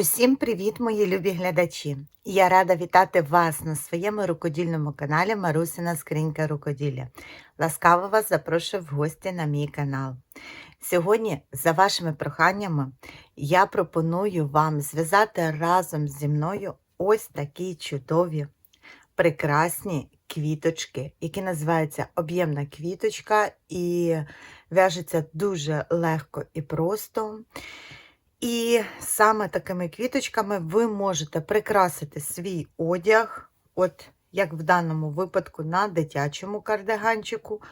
Усім привіт, мої любі глядачі! Я рада вітати вас на своєму рукодільному каналі Марусина Скринька Рукоділля. Ласкаво вас запрошую в гості на мій канал. Сьогодні, за вашими проханнями, я пропоную вам зв'язати разом зі мною ось такі чудові, прекрасні квіточки, які називаються об'ємна квіточка і в'яжеться дуже легко і просто. І саме такими квіточками ви можете прикрасити свій одяг, от як в даному випадку на дитячому кардиганчику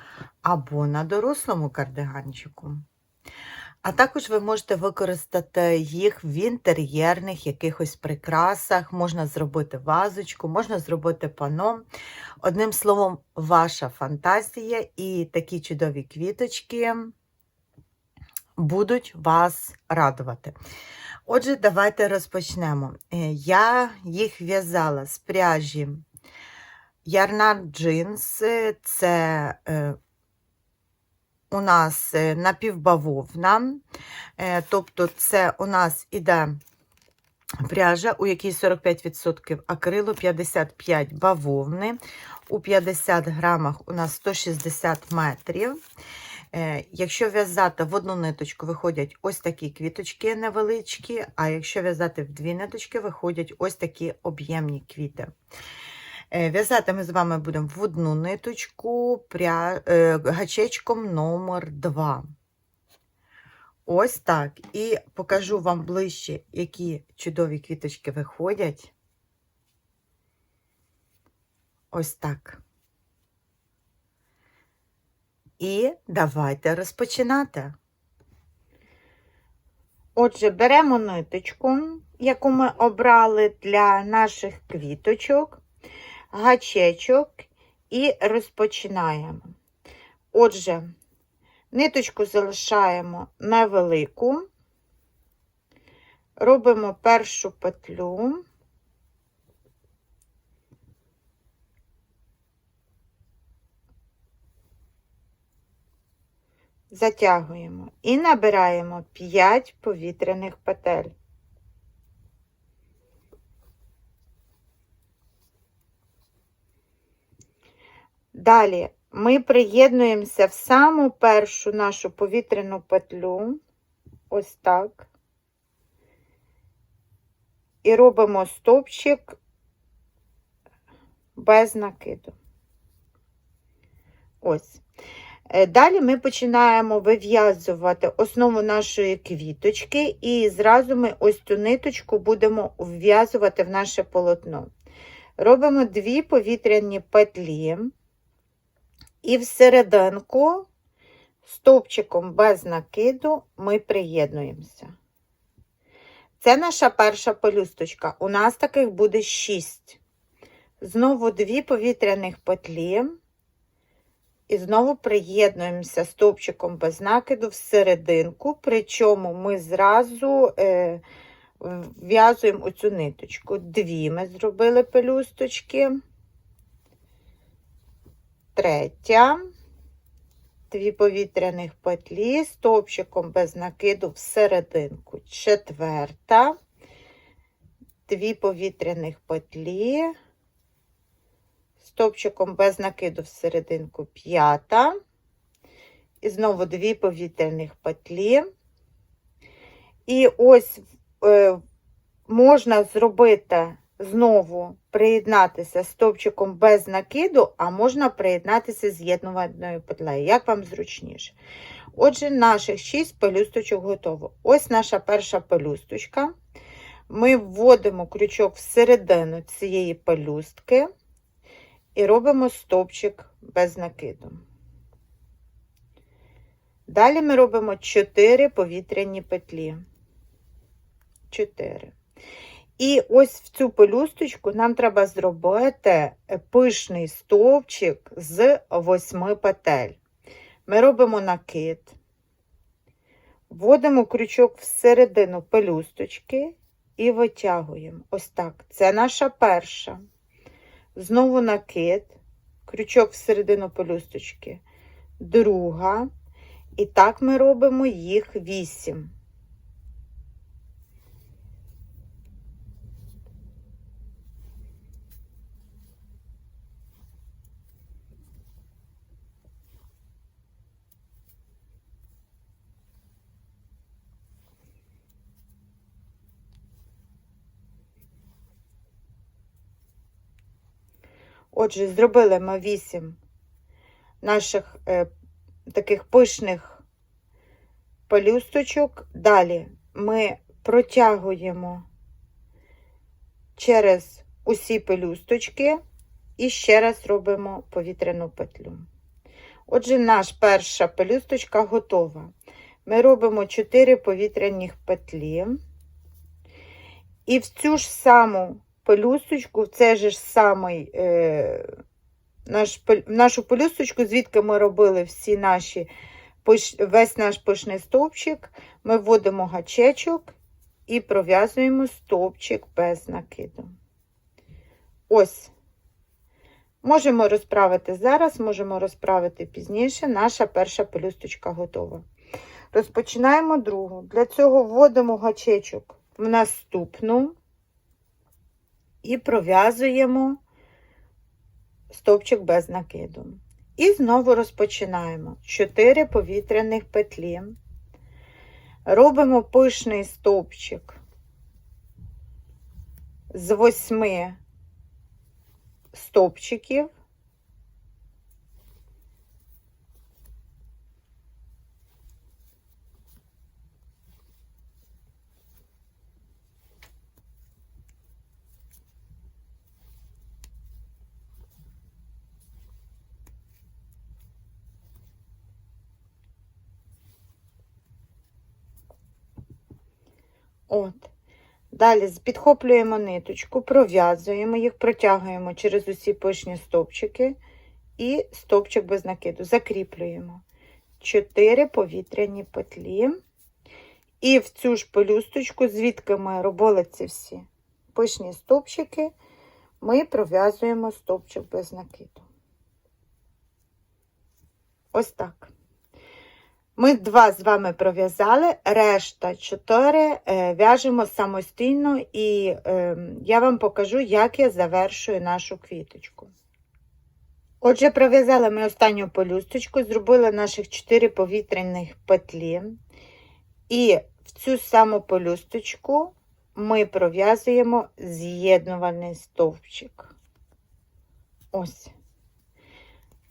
або на дорослому кардиганчику. А також ви можете використати їх в інтер'єрних якихось прикрасах, можна зробити вазочку, можна зробити пано. Одним словом, ваша фантазія і такі чудові квіточки будуть вас радувати. Отже, давайте розпочнемо. Е, Я їх в'язала з пряжі Ярнар джинс, це е, у нас е, напівбавовна, тобто це у нас іде пряжа, у якій 45% акрилу, 55 бавовни, у 50 грамах у нас 160 метрів. Е, Якщо в'язати в одну ниточку, виходять ось такі квіточки невеличкі, а якщо в'язати в дві ниточки, виходять ось такі об'ємні квіти. Е, В'язати ми з вами будемо в одну ниточку пря... е, гачечком номер 2. Ось так. І покажу вам ближче, які чудові квіточки виходять. Ось так. І давайте розпочинати. Отже, беремо ниточку, яку ми обрали для наших квіточок, гачечок і розпочинаємо. Отже, ниточку залишаємо невелику, робимо першу петлю. Затягуємо і набираємо 5 повітряних петель. Далі ми приєднуємося в саму першу нашу повітряну петлю, ось так, і робимо стовпчик без накиду. Ось. Е, Далі ми починаємо вив'язувати основу нашої квіточки, і зразу ми ось цю ниточку будемо вв'язувати в наше полотно. Робимо дві повітряні петлі, і всерединку стовпчиком без накиду ми приєднуємося. Це наша перша пелюсточка. У нас таких буде 6. Знову дві повітряних петлі. І знову приєднуємося стовпчиком без накиду в серединку, причому ми зразу е, в'язуємо оцю ниточку. Дві ми зробили пелюсточки, третя, дві повітряних петлі, стовпчиком без накиду в серединку, четверта, дві повітряних петлі стовпчиком без накиду в серединку п'ята. І знову дві повітряних петлі. І ось е, можна зробити знову приєднатися стовпчиком без накиду, а можна приєднатися з'єднувальною петлею, як вам зручніше. Отже, наших 6 пелюсточок готово. Ось наша перша пелюсточка. Ми вводимо крючок всередину цієї пелюстки і робимо стовпчик без накиду. Далі ми робимо 4 повітряні петлі. 4. І ось в цю пелюсточку нам треба зробити пишний стовпчик з 8 петель. Ми робимо накид, вводимо крючок всередину пелюсточки і витягуємо. Ось так. Це наша перша. Знову накид, крючок всередину пелюсточки, друга. І так ми робимо їх вісім. Отже, зробили ми 8 наших е, таких пишних пелюсточок. Далі ми протягуємо через усі пелюсточки і ще раз робимо повітряну петлю. Отже, наша перша пелюсточка готова. Ми робимо 4 повітряних петлі. І в цю ж саму пелюсточку, в цей же ж самий е, наш, нашу пелюсточку, звідки ми робили всі наші, весь наш пишний стовпчик, ми вводимо гачечок і пров'язуємо стовпчик без накиду. Ось. Можемо розправити зараз, можемо розправити пізніше. Наша перша пелюсточка готова. Розпочинаємо другу. Для цього вводимо гачечок в наступну і пров'язуємо стовпчик без накиду. І знову розпочинаємо 4 повітряних петлі. Робимо пишний стовпчик з 8 стовпчиків. От. Далі підхоплюємо ниточку, пров'язуємо їх, протягуємо через усі пишні стовпчики і стовпчик без накиду. Закріплюємо 4 повітряні петлі. І в цю ж пелюсточку, звідки ми робили ці всі пишні стовпчики, ми пров'язуємо стовпчик без накиду. Ось так. Ми два з вами пров'язали, решта чотири е, в'яжемо самостійно, і е, я вам покажу, як я завершую нашу квіточку. Отже, пров'язали ми останню пелюсточку, зробили наших 4 повітряних петлі. І в цю саму пелюсточку ми пров'язуємо з'єднувальний стовпчик. Ось.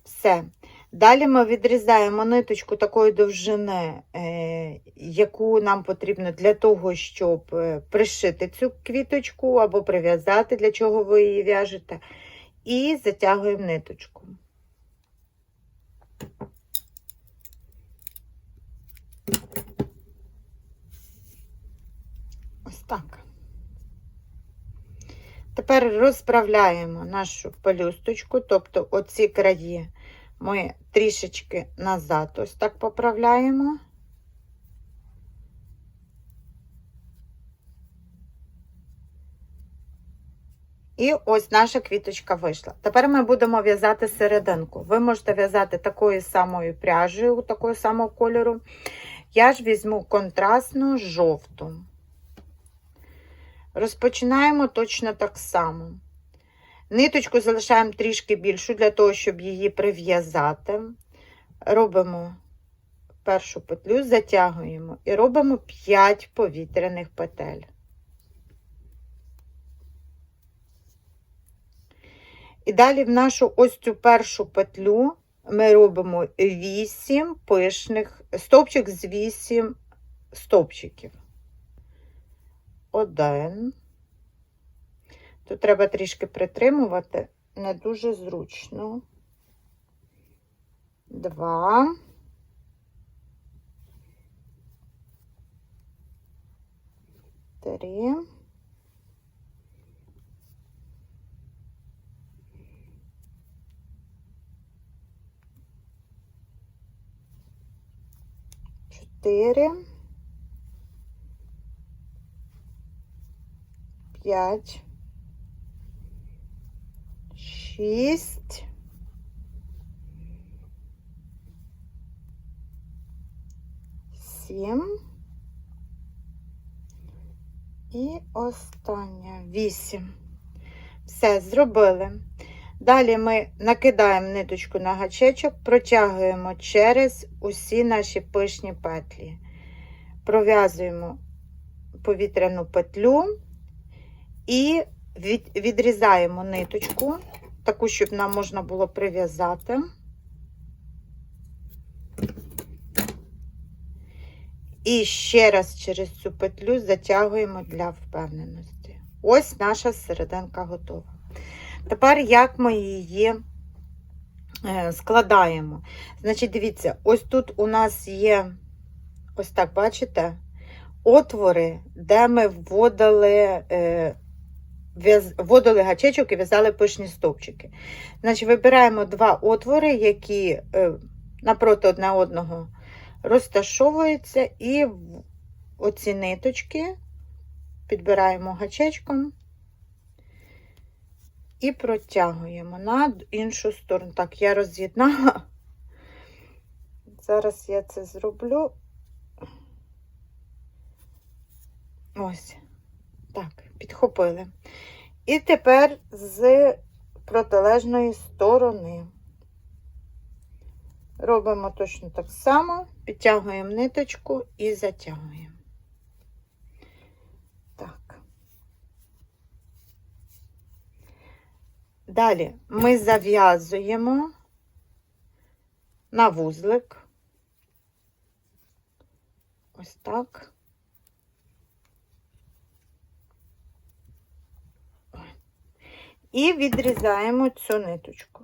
Все. Далі ми відрізаємо ниточку такої довжини, е, яку нам потрібно для того, щоб е, пришити цю квіточку або прив'язати, для чого ви її в'яжете, і затягуємо ниточку. Ось так. Тепер розправляємо нашу пелюсточку, тобто оці краї ми трішечки назад ось так поправляємо. І ось наша квіточка вийшла. Тепер ми будемо в'язати серединку. Ви можете в'язати такою самою пряжею, такого самого кольору. Я ж візьму контрастну жовту. Розпочинаємо точно так само. Ниточку залишаємо трішки більшу для того, щоб її прив'язати. Робимо першу петлю, затягуємо і робимо 5 повітряних петель. І далі в нашу ось цю першу петлю ми робимо 8 пишних, стовпчик з 8 стовпчиків. Один. Тут треба трішки притримувати, не дуже зручно. Два. Три. Чотири. П'ять. Шість. Сім. І остання вісім. Все, зробили. Далі ми накидаємо ниточку на гачечок, протягуємо через усі наші пишні петлі. Пров'язуємо повітряну петлю і відрізаємо ниточку таку, щоб нам можна було прив'язати. І ще раз через цю петлю затягуємо для впевненості. Ось наша серединка готова. Тепер як ми її е, складаємо? Значить, дивіться, ось тут у нас є, ось так, бачите, отвори, де ми вводили, е, вводили гачечок і в'язали пишні стовпчики. Значить, вибираємо два отвори, які е, напроти одне одного розташовуються, і оці ниточки підбираємо гачечком і протягуємо на іншу сторону. Так, я роз'єднала. Зараз я це зроблю. Ось. Так, підхопили. І тепер з протилежної сторони. Робимо точно так само, підтягуємо ниточку і затягуємо. Так. Далі ми зав'язуємо на вузлик. Ось так. І відрізаємо цю ниточку.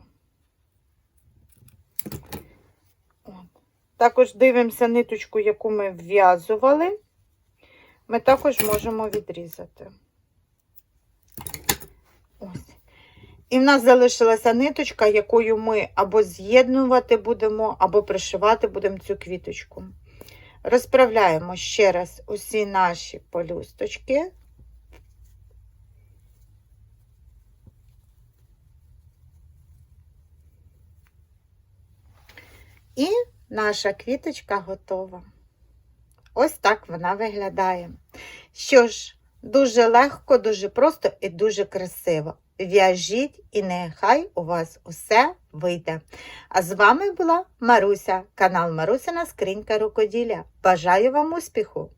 Також дивимося ниточку, яку ми вв'язували. Ми також можемо відрізати. Ось. І в нас залишилася ниточка, якою ми або з'єднувати будемо, або пришивати будемо цю квіточку. Розправляємо ще раз усі наші полюсточки. І наша квіточка готова. Ось так вона виглядає. Що ж, дуже легко, дуже просто і дуже красиво. В'яжіть і нехай у вас усе вийде. А з вами була Маруся, канал Марусина Скринька Рукоділля. Бажаю вам успіху!